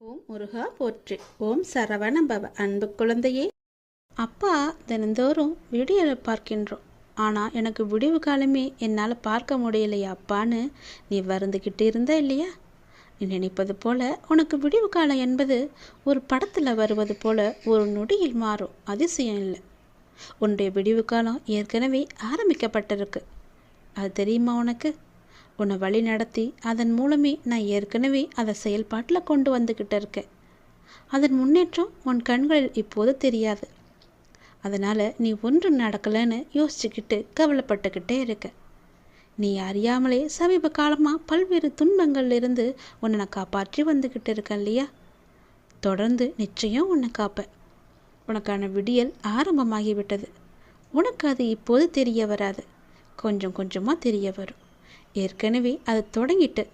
ஓம் முருகா போற்று. ஓம் சரவண பவ அன்பு குழந்தையே. அப்பா தினந்தோறும் விடியலை பார்க்கின்றோம். ஆனால் எனக்கு விடிவு காலமே என்னால் பார்க்க முடியலையா அப்பான்னு நீ வருந்துக்கிட்டு இருந்த இல்லையா? நீ நினைப்பது போல உனக்கு விடிவு காலம் என்பது ஒரு படத்தில் வருவது போல ஒரு நொடியில் மாறும். அதிசயம் இல்லை. உன்னுடைய விடிவு காலம் ஏற்கனவே ஆரம்பிக்கப்பட்டிருக்கு. அது தெரியுமா உனக்கு? உன்னை வழி நடத்தி அதன் மூலமே நான் ஏற்கனவே அதை செயல்பாட்டில் கொண்டு வந்துக்கிட்டு இருக்கேன். அதன் முன்னேற்றம் உன் கண்களில் இப்போது தெரியாது. அதனால் நீ ஒன்றும் நடக்கலைன்னு யோசிச்சுக்கிட்டு கவலைப்பட்டுக்கிட்டே இருக்க. நீ அறியாமலே சமீப காலமாக பல்வேறு துன்பங்கள்லேருந்து உன்னை நான் காப்பாற்றி வந்துக்கிட்டு இருக்கேன் இல்லையா? தொடர்ந்து நிச்சயம் உன்னை காப்பேன். உனக்கான விடியல் ஆரம்பமாகிவிட்டது. உனக்கு அது இப்போது தெரிய வராது. கொஞ்சம் கொஞ்சமாக தெரிய வரும். ஏற்கனவே அதை தொடங்கிட்டு.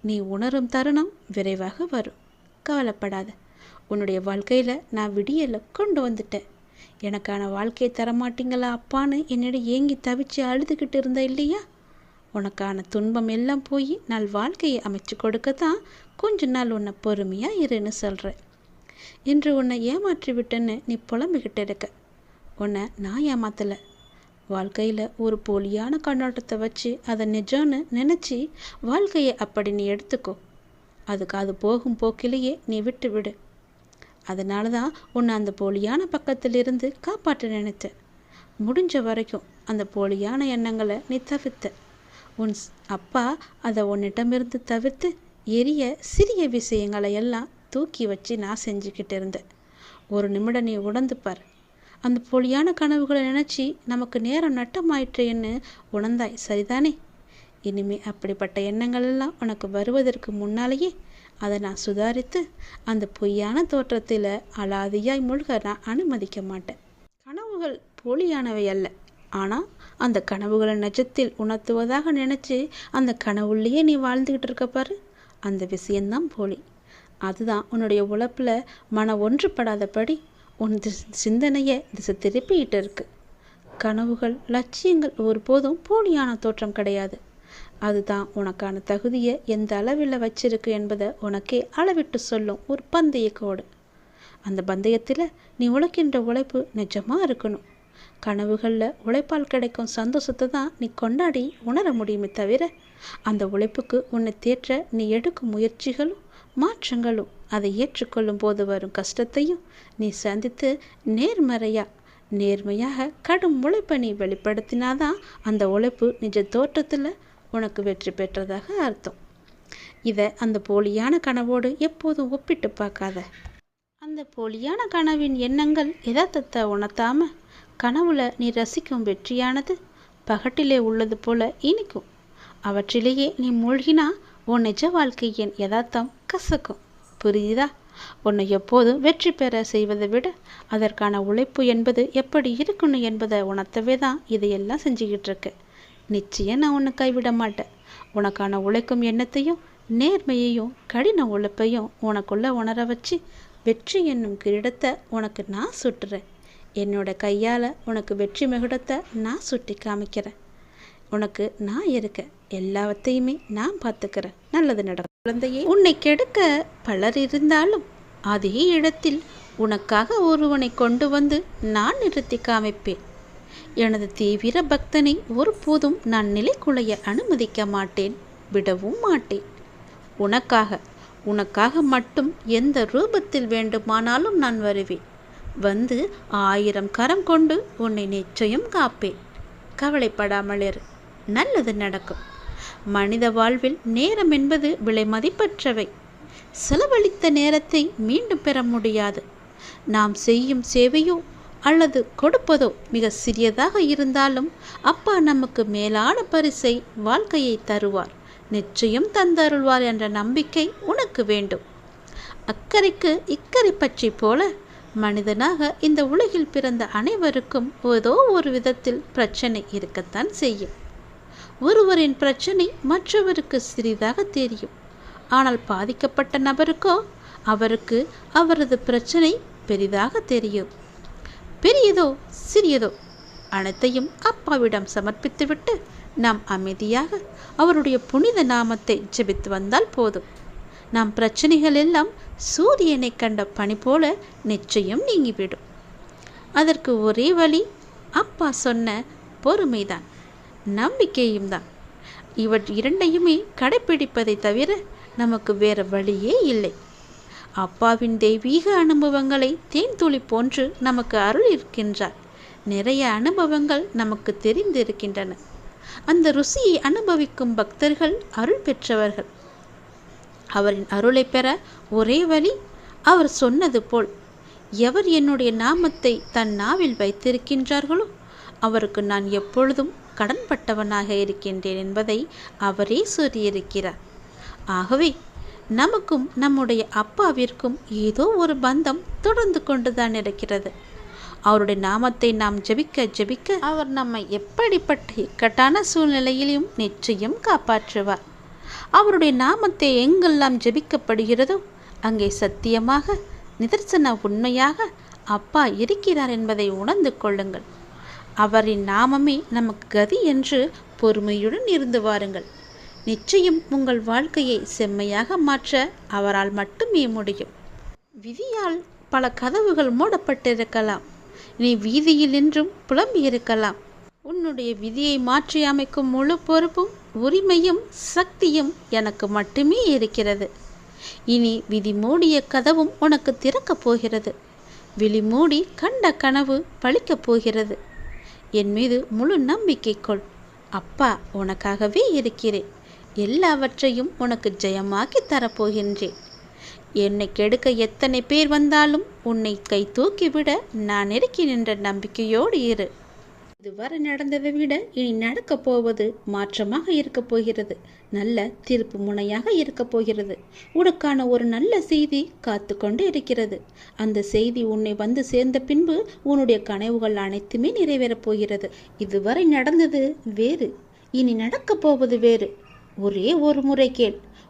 நீ உணரும் தருணம் விரைவாக வரும். கவலைப்படாத. உன்னுடைய வாழ்க்கையில் நான் விடியலை கொண்டு வந்துட்டேன். எனக்கான வாழ்க்கையை தரமாட்டீங்களா அப்பான்னு என்னிடம் ஏங்கி தவிச்சு அழுதுகிட்டு இருந்த இல்லையா? உனக்கான துன்பம் எல்லாம் போய் நான் வாழ்க்கையை அமைச்சு கொடுக்க தான் கொஞ்ச நாள் உன்னை பொறுமையாக இருன்னு சொல்கிறேன் இன்று உன்னை ஏமாற்றி விட்டேன்னு நீ புலம்பிக்கிட்டு இருக்க. உன்னை நான் ஏமாத்தலை. வாழ்க்கையில் ஒரு போலியான கண்ணோட்டத்தை வச்சு அதை நிஜம்னு நினச்சி வாழ்க்கையை அப்படி நீ எடுத்துக்கோ. அதுக்கு அது போகும் போக்கிலேயே நீ விட்டு விடு. அதனால தான் உன்னை அந்த போலியான பக்கத்திலிருந்து காப்பாற்ற நினைத்த முடிஞ்ச வரைக்கும் அந்த போலியான எண்ணங்களை நீ தவிர்த்த. உன் ஸ்- அப்பா அதை உன்னிடமிருந்து தவிர்த்து எரிய சிறிய விஷயங்களை எல்லாம் தூக்கி வச்சு நான் செஞ்சுக்கிட்டு இருந்தேன். ஒரு நிமிடம் நீ உணர்ந்து பார். அந்த பொலியான கனவுகளை நினச்சி நமக்கு நேரம் நட்டமாயிற்றேன்னு உணர்ந்தாய். சரிதானே? இனிமே அப்படிப்பட்ட எண்ணங்கள் எல்லாம் உனக்கு வருவதற்கு முன்னாலேயே அதை நான் சுதாரித்து அந்த பொய்யான தோற்றத்தில் அலாதியாய் முழுக நான் அனுமதிக்க மாட்டேன். கனவுகள் போலியானவை அல்ல. ஆனால் அந்த கனவுகளை நிஜத்தில் உணர்த்துவதாக நினச்சி அந்த கனவுள்ளேயே நீ வாழ்ந்துக்கிட்டு இருக்க பாரு. அந்த விஷயந்தான் போலி. அதுதான் உன்னுடைய உழைப்பில் மன ஒன்றுபடாதபடி உன் சிந்தனையை திசை திருப்பிக்கிட்டு இருக்கு. கனவுகள் லட்சியங்கள் ஒருபோதும் போலியான தோற்றம் கிடையாது. அதுதான் உனக்கான தகுதியை எந்த அளவில் வச்சிருக்கு என்பதை உனக்கே அளவிட்டு சொல்லும் ஒரு பந்தய கோடு. அந்த பந்தயத்தில் நீ உழைக்கின்ற உழைப்பு நிஜமாக இருக்கணும். கனவுகளில் உழைப்பால் கிடைக்கும் சந்தோஷத்தை தான் நீ கொண்டாடி உணர முடியுமே தவிர அந்த உழைப்புக்கு உன்னை தேற்ற நீ எடுக்கும் முயற்சிகளும் மாற்றங்களும் அதை ஏற்றுக்கொள்ளும் போது வரும் கஷ்டத்தையும் நீ சந்தித்து நேர்மறையா நேர்மையாக கடும் உழைப்பை நீ வெளிப்படுத்தினாதான் அந்த உழைப்பு நிஜ தோற்றத்தில் உனக்கு வெற்றி பெற்றதாக அர்த்தம். இதை அந்த போலியான கனவோடு எப்போதும் ஒப்பிட்டு பார்க்காத. அந்த போலியான கனவின் எண்ணங்கள் யதார்த்தத்தை உணர்த்தாமல் கனவுல நீ ரசிக்கும் வெற்றியானது பகட்டிலே உள்ளது போல இனிக்கும். அவற்றிலேயே நீ மூழ்கினா உன் நிஜ வாழ்க்கையின் யதார்த்தம் கசக்கும். புரியுதா? உன்னை எப்போதும் வெற்றி பெற செய்வதை விட அதற்கான உழைப்பு என்பது எப்படி இருக்கணும் என்பதை உணர்த்தவே தான் இதையெல்லாம் செஞ்சுக்கிட்டு இருக்கு நிச்சயம் நான் உன்னை கைவிட மாட்டேன். உனக்கான உழைக்கும் எண்ணத்தையும் நேர்மையையும் கடின உழைப்பையும் உனக்குள்ள உணர வச்சு வெற்றி என்னும் கிரீடத்தை உனக்கு நான் சுட்டுறேன். என்னோட கையால் உனக்கு வெற்றி மிகுடத்தை நான் சுட்டி காமிக்கிறேன். உனக்கு நான் இருக்கேன். எல்லாவற்றையுமே நான் பார்த்துக்கிறேன். நல்லது நடக்கும். குழந்தையே உன்னை கெடுக்க பலர் இருந்தாலும் அதே இடத்தில் உனக்காக ஒருவனை கொண்டு வந்து நான் நிறுத்தி காமிப்பேன். எனது தீவிர பக்தனை ஒருபோதும் நான் நிலைக்குலைய அனுமதிக்க மாட்டேன் விடவும் மாட்டேன். உனக்காக உனக்காக மட்டும் எந்த ரூபத்தில் வேண்டுமானாலும் நான் வருவேன். வந்து ஆயிரம் கரம் கொண்டு உன்னை நிச்சயம் காப்பேன். கவலைப்படாமல் இரு. நல்லது நடக்கும். மனித வாழ்வில் நேரம் என்பது விலை மதிப்பற்றவை. செலவழித்த நேரத்தை மீண்டும் பெற முடியாது. நாம் செய்யும் சேவையோ அல்லது கொடுப்பதோ மிக சிறியதாக இருந்தாலும் அப்பா நமக்கு மேலான பரிசை வாழ்க்கையை தருவார். நிச்சயம் தந்தருள்வார் என்ற நம்பிக்கை உனக்கு வேண்டும். அக்கறைக்கு இக்கரை பற்றி போல மனிதனாக இந்த உலகில் பிறந்த அனைவருக்கும் ஏதோ ஒரு விதத்தில் பிரச்சனை இருக்கத்தான் செய்யும். ஒருவரின் பிரச்சனை மற்றவருக்கு சிறிதாக தெரியும். ஆனால் பாதிக்கப்பட்ட நபருக்கோ அவருக்கு அவரது பிரச்சனை பெரிதாக தெரியும். பெரியதோ சிறியதோ அனைத்தையும் அப்பாவிடம் சமர்ப்பித்துவிட்டு நாம் அமைதியாக அவருடைய புனித நாமத்தை ஜெபித்து வந்தால் போதும். நம் பிரச்சனைகள் எல்லாம் சூரியனை கண்ட பனி போல நிச்சயம் நீங்கிவிடும். அதற்கு ஒரே வழி அப்பா சொன்ன பொறுமைதான். நம்பிக்கையும் தான். இவற் இரண்டையுமே கடைப்பிடிப்பதை தவிர நமக்கு வேற வழியே இல்லை. அப்பாவின் தெய்வீக அனுபவங்களை தேன்துளி போன்று நமக்கு அருள் இருக்கின்றார் நிறைய அனுபவங்கள் நமக்கு தெரிந்திருக்கின்றன. அந்த ருசியை அனுபவிக்கும் பக்தர்கள் அருள் பெற்றவர்கள். அவரின் அருளை பெற ஒரே வழி அவர் சொன்னது போல் எவர் என்னுடைய நாமத்தை தன் நாவில் வைத்திருக்கின்றார்களோ அவருக்கு நான் எப்பொழுதும் கடன்பட்டவனாக இருக்கின்றேன் என்பதை அவரே சொல்லியிருக்கிறார். ஆகவே நமக்கும் நம்முடைய அப்பாவிற்கும் ஏதோ ஒரு பந்தம் தொடர்ந்து கொண்டுதான் இருக்கிறது. அவருடைய நாமத்தை நாம் ஜெபிக்க ஜெபிக்க அவர் நம்மை எப்படிப்பட்ட இக்கட்டான சூழ்நிலையிலும் நிச்சயம் காப்பாற்றுவார். அவருடைய நாமத்தை எங்கெல்லாம் ஜெபிக்கப்படுகிறதோ அங்கே சத்தியமாக நிதர்சன உண்மையாக அப்பா இருக்கிறார் என்பதை உணர்ந்து கொள்ளுங்கள். அவரின் நாமமே நமக்கு கதி என்று பொறுமையுடன் இருந்து வாருங்கள். நிச்சயம் உங்கள் வாழ்க்கையை செம்மையாக மாற்ற அவரால் மட்டுமே முடியும். விதியால் பல கதவுகள் மூடப்பட்டிருக்கலாம். நீ வீதியில் நின்றும் புலம்பி இருக்கலாம். உன்னுடைய விதியை மாற்றி அமைக்கும் முழு பொறுப்பும் உரிமையும் சக்தியும் எனக்கு மட்டுமே இருக்கிறது. இனி விதி மூடிய கதவும் உனக்கு திறக்கப் போகிறது. விழி மூடி கண்ட கனவு பழிக்கப் போகிறது. என் மீது முழு நம்பிக்கை கொள். அப்பா உனக்காகவே இருக்கிறேன். எல்லாவற்றையும் உனக்கு ஜெயமாக்கி தரப்போகின்றேன். என்னை கெடுக்க எத்தனை பேர் வந்தாலும் உன்னை கை தூக்கிவிட நான் இருக்கிறேன் என்ற நம்பிக்கையோடு இரு. இதுவரை நடந்ததை விட இனி நடக்க போவது மாற்றமாக இருக்கப் போகிறது. நல்ல திருப்பு முனையாக இருக்கப் போகிறது. உனக்கான ஒரு நல்ல செய்தி காத்து கொண்டு இருக்கிறது. அந்த செய்தி உன்னை வந்து சேர்ந்த பின்பு உன்னுடைய கனவுகள் அனைத்துமே நிறைவேறப் போகிறது. இதுவரை நடந்தது வேறு. இனி நடக்கப் போவது வேறு. ஒரே ஒரு முறை கேள்.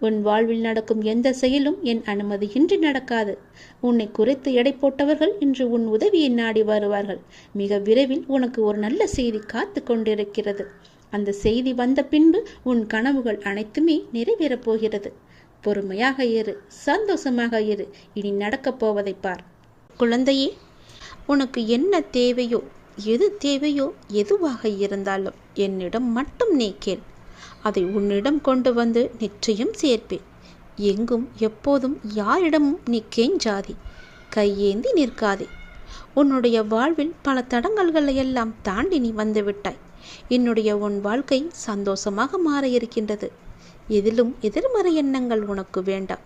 உன் வாழ்வில் நடக்கும் எந்த செயலும் என் அனுமதியின்றி நடக்காது. உன்னை குறைத்து எடை போட்டவர்கள் இன்று உன் உதவியை நாடி வருவார்கள். மிக விரைவில் உனக்கு ஒரு நல்ல செய்தி காத்து கொண்டிருக்கிறது. அந்த செய்தி வந்த பின்பு உன் கனவுகள் அனைத்துமே நிறைவேறப் போகிறது. பொறுமையாக இரு சந்தோஷமாக இரு. இனி நடக்கப் போவதை பார். குழந்தையே உனக்கு என்ன தேவையோ எது தேவையோ எதுவாக இருந்தாலும் என்னிடம் மட்டும் நீ கேள். அதை உன்னிடம் கொண்டு வந்து நிச்சயம் சேர்ப்பேன். எங்கும் எப்போதும் யாரிடமும் நீ கெஞ்சாதே கையேந்தி நிற்காதே. உன்னுடைய வாழ்வில் பல தடங்கல்களை எல்லாம் தாண்டி நீ வந்துவிட்டாய் என்னுடைய உன் வாழ்க்கை சந்தோஷமாக மாற இருக்கின்றது. எதிலும் எதிர்மறை எண்ணங்கள் உனக்கு வேண்டாம்.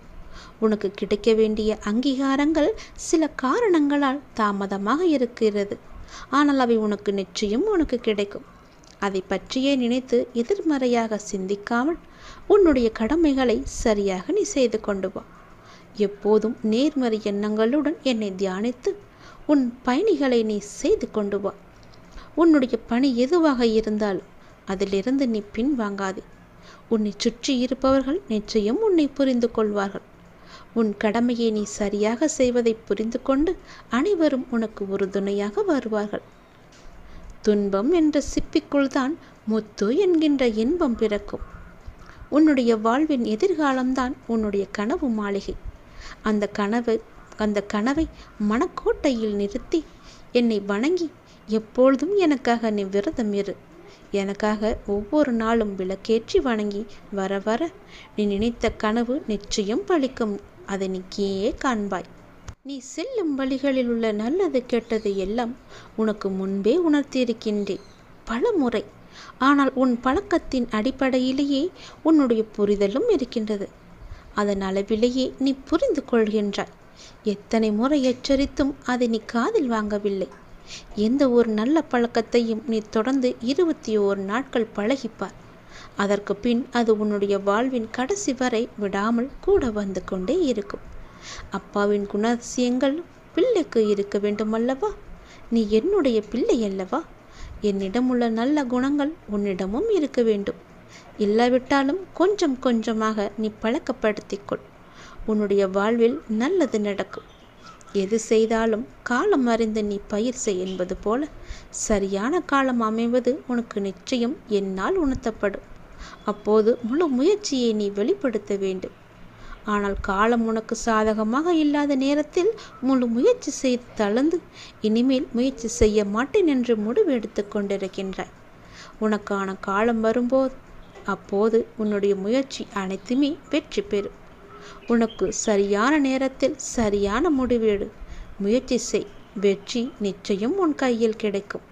உனக்கு கிடைக்க வேண்டிய அங்கீகாரங்கள் சில காரணங்களால் தாமதமாக இருக்கிறது. ஆனால் அவை உனக்கு நிச்சயம் உனக்கு கிடைக்கும். அதை பற்றியே நினைத்து எதிர்மறையாக சிந்திக்காமல் உன்னுடைய கடமைகளை சரியாக நீ செய்து கொண்டு வா. எப்போதும் நேர்மறை எண்ணங்களுடன் என்னை தியானித்து உன் பயணிகளை நீ செய்து கொண்டு வா. உன்னுடைய பணி எதுவாக இருந்தாலும் அதிலிருந்து நீ பின்வாங்காதே. உன்னை சுற்றி இருப்பவர்கள் நிச்சயம் உன்னை புரிந்து கொள்வார்கள். உன் கடமையை நீ சரியாக செய்வதை புரிந்து கொண்டு அனைவரும் உனக்கு உறுதுணையாக வருவார்கள். துன்பம் என்ற சிப்பிக்குள்தான் முத்து என்கின்ற இன்பம் பிறக்கும். உன்னுடைய வாழ்வின் எதிர்காலம்தான் உன்னுடைய கனவு மாளிகை. அந்த கனவு அந்த கனவை மனக்கோட்டையில் நிறுத்தி என்னை வணங்கி எப்பொழுதும் எனக்காக நீ விரதம் இரு. எனக்காக ஒவ்வொரு நாளும் விளக்கேற்றி வணங்கி வர வர நீ நினைத்த கனவு நிச்சயம் பழிக்கும். அதை நீ கீழே காண்பாய். நீ செல்லும் வழிகளில் உள்ள நல்லது கெட்டது எல்லாம் உனக்கு முன்பே உணர்த்தியிருக்கின்றேன். பல முறை ஆனால் உன் பழக்கத்தின் அடிப்படையிலேயே உன்னுடைய புரிதலும் இருக்கின்றது. அதன் அளவிலேயே நீ புரிந்து கொள்கின்றாய். எத்தனை முறை எச்சரித்தும் அதை நீ காதில் வாங்கவில்லை. எந்த ஒரு நல்ல பழக்கத்தையும் நீ தொடர்ந்து இருபத்தி ஓரு நாட்கள் பழகிப்பார். அதற்கு பின் அது உன்னுடைய வாழ்வின் கடைசி வரை விடாமல் கூட வந்து கொண்டே இருக்கும். அப்பாவின் குணாதிசயங்கள் பிள்ளைக்கு இருக்க வேண்டுமல்லவா? நீ என்னுடைய பிள்ளை அல்லவா? என்னிடம் உள்ள நல்ல குணங்கள் உன்னிடமும் இருக்க வேண்டும். இல்லாவிட்டாலும் கொஞ்சம் கொஞ்சமாக நீ பழக்கப்படுத்திக்கொள். உன்னுடைய வாழ்வில் நல்லது நடக்கும். எது செய்தாலும் காலம் அறிந்து நீ பயிர் செய் என்பது போல சரியான காலம் அமைவது உனக்கு நிச்சயம் என்னால் உணர்த்தப்படும். அப்போது முழு முயற்சியை நீ வெளிப்படுத்த வேண்டும். ஆனால் காலம் உனக்கு சாதகமாக இல்லாத நேரத்தில் முழு முயற்சி செய்து தளர்ந்து இனிமேல் முயற்சி செய்ய மாட்டேன் என்று முடிவு எடுத்து கொண்டிருக்கின்றாய். உனக்கான காலம் வரும்போது அப்போது உன்னுடைய முயற்சி அனைத்துமே வெற்றி பெறும். உனக்கு சரியான நேரத்தில் சரியான முடிவெடு முயற்சி செய். வெற்றி நிச்சயம் உன் கையில் கிடைக்கும்.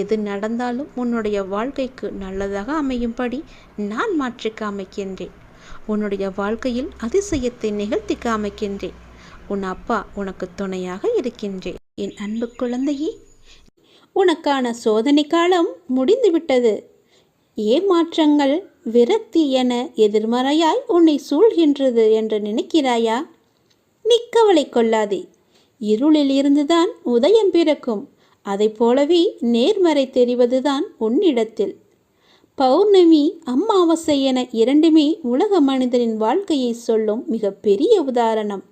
எது நடந்தாலும் உன்னுடைய வாழ்க்கைக்கு நல்லதாக அமையும்படி நான் மாற்றி காமிக்கின்றேன். உன்னுடைய வாழ்க்கையில் அதிசயத்தை நிகழ்த்தி காமிக்கின்றேன். உன் அப்பா உனக்கு துணையாக இருக்கின்றேன். என் அன்பு குழந்தையே உனக்கான சோதனை காலம் முடிந்துவிட்டது. ஏமாற்றங்கள் விரக்தி என எதிர்மறையாய் உன்னை சூழ்கின்றது என்று நினைக்கிறாயா? நீ கவலை கொள்ளாதே. இருளில் இருந்துதான் உதயம் பிறக்கும். அதைப் போலவே நேர்மறை தெரிவதுதான் உன்னிடத்தில். பௌர்ணமி அமாவாசை என இரண்டுமே உலக மனிதனின் வாழ்க்கையை சொல்லும் மிகப்பெரிய உதாரணம்.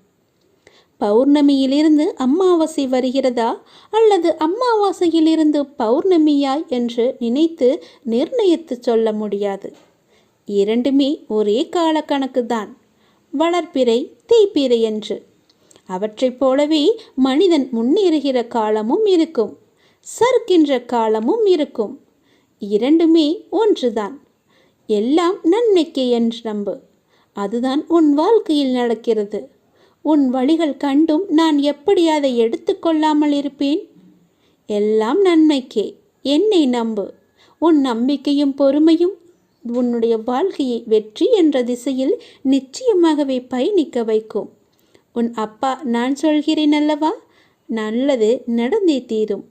பௌர்ணமியிலிருந்து அமாவாசை வருகிறதா அல்லது அம்மாவாசையிலிருந்து பௌர்ணமியாய் என்று நினைத்து நிர்ணயித்து சொல்ல முடியாது. இரண்டுமே ஒரே காலக்கணக்கு தான் வளர்ப்பிறை தீப்பிறை என்று. அவற்றைப் போலவே மனிதன் முன்னேறுகிற காலமும் இருக்கும். சறுக்கின்ற காலமும் இருக்கும். இரண்டுமே ஒன்றுதான். எல்லாம் நன்மைக்கே என்று நம்பு அதுதான் உன் வாழ்க்கையில் நடக்கிறது. உன் வழிகள் கண்டும் நான் எப்படி அதை எடுத்துக்கொள்ளாமல் இருப்பேன்? எல்லாம் நன்மைக்கே. என்னை நம்பு. உன் நம்பிக்கையும் பொறுமையும் உன்னுடைய வாழ்க்கையை வெற்றி என்ற திசையில் நிச்சயமாகவே பயணிக்க வைக்கும். உன் அப்பா நான் சொல்கிறேன் அல்லவா? நல்லது நடந்தே தீரும்.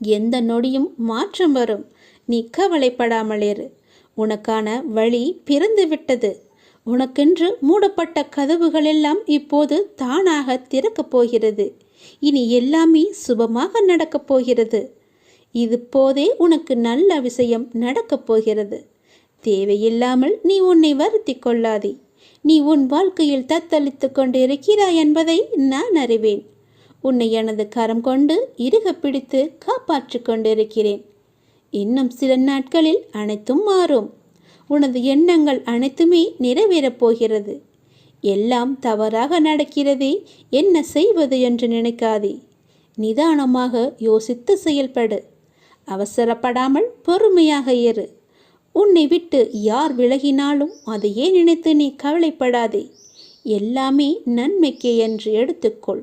எந்த நொடியும் மாற்றம் வரும். நீ கவலைப்படாமல் இரு உனக்கான வழி பிறந்து விட்டது உனக்கென்று மூடப்பட்ட கதவுகள் எல்லாம் இப்போது தானாக திறக்கப் போகிறது. இனி எல்லாமே சுபமாக நடக்கப் போகிறது. இது போதே உனக்கு நல்ல விஷயம் நடக்கப் போகிறது. தேவையில்லாமல் நீ உன்னை வருத்தி கொள்ளாதே. நீ உன் வாழ்க்கையில் தத்தளித்து கொண்டு இருக்கிறாய் என்பதை நான் அறிவேன். உன்னை எனது கரம் கொண்டு இறுக பிடித்து காப்பாற்றிக் கொண்டிருக்கிறேன். இன்னும் சில நாட்களில் அனைத்தும் மாறும். உனது எண்ணங்கள் அனைத்துமே நிறைவேறப் போகிறது. எல்லாம் தவறாக நடக்கிறதே என்ன செய்வது என்று நினைக்காதே. நிதானமாக யோசித்து செயல்படு. அவசரப்படாமல் பொறுமையாக ஏறு. உன்னை விட்டு யார் விலகினாலும் அதையே நினைத்து நீ கவலைப்படாதே. எல்லாமே நன்மைக்கே என்று எடுத்துக்கொள்.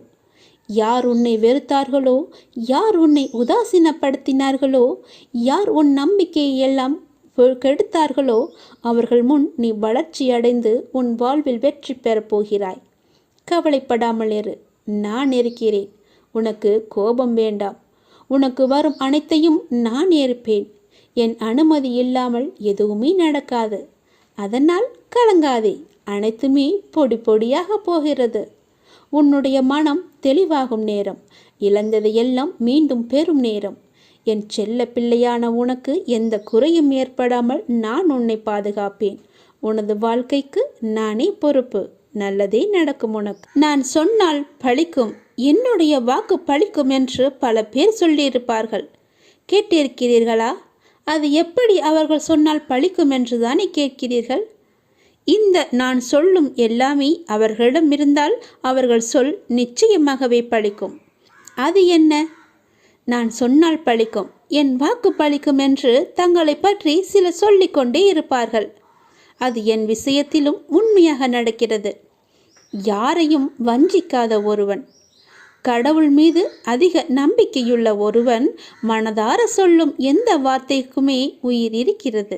யார் உன்னை வெறுத்தார்களோ? யார் உன்னை உதாசீனப்படுத்தினார்களோ? யார் உன் நம்பிக்கையை எல்லாம் கெடுத்தார்களோ? அவர்கள் முன் நீ வளர்ச்சி அடைந்து உன் வாழ்வில் வெற்றி பெறப் போகிறாய். கவலைப்படாமல் இரு. நான் இருக்கிறேன். உனக்கு கோபம் வேண்டாம். உனக்கு வரும் அனைத்தையும் நான் ஏற்பேன் என் அனுமதி இல்லாமல் எதுவுமே நடக்காது. அதனால் கலங்காதே. அனைத்துமே பொடி பொடியாக போகிறது. உன்னுடைய மனம் தெளிவாகும் நேரம். இழந்ததையெல்லாம் மீண்டும் பெறும் நேரம். என் செல்ல பிள்ளையான உனக்கு எந்த குறையும் ஏற்படாமல் நான் உன்னை பாதுகாப்பேன். உனது வாழ்க்கைக்கு நானே பொறுப்பு. நல்லதே நடக்கும் உனக்கு. நான் சொன்னால் பழிக்கும். என்னுடைய வாக்கு பழிக்கும் என்று பல பேர் சொல்லியிருப்பார்கள். கேட்டிருக்கிறீர்களா? அது எப்படி அவர்கள் சொன்னால் பழிக்கும் என்று தானே கேட்கிறீர்கள்? இந்த நான் சொல்லும் எல்லாமே அவர்களிடம் இருந்தால் அவர்கள் சொல் நிச்சயமாகவே பழிக்கும். அது என்ன? நான் சொன்னால் பழிக்கும். என் வாக்கு பழிக்கும் என்று தங்களை பற்றி சில சொல்லிக்கொண்டே இருப்பார்கள். அது என் விஷயத்திலும் உண்மையாக நடக்கிறது. யாரையும் வஞ்சிக்காத ஒருவன் கடவுள் மீது அதிக நம்பிக்கையுள்ள ஒருவன் மனதார சொல்லும் எந்த வார்த்தைக்குமே உயிர் இருக்கிறது.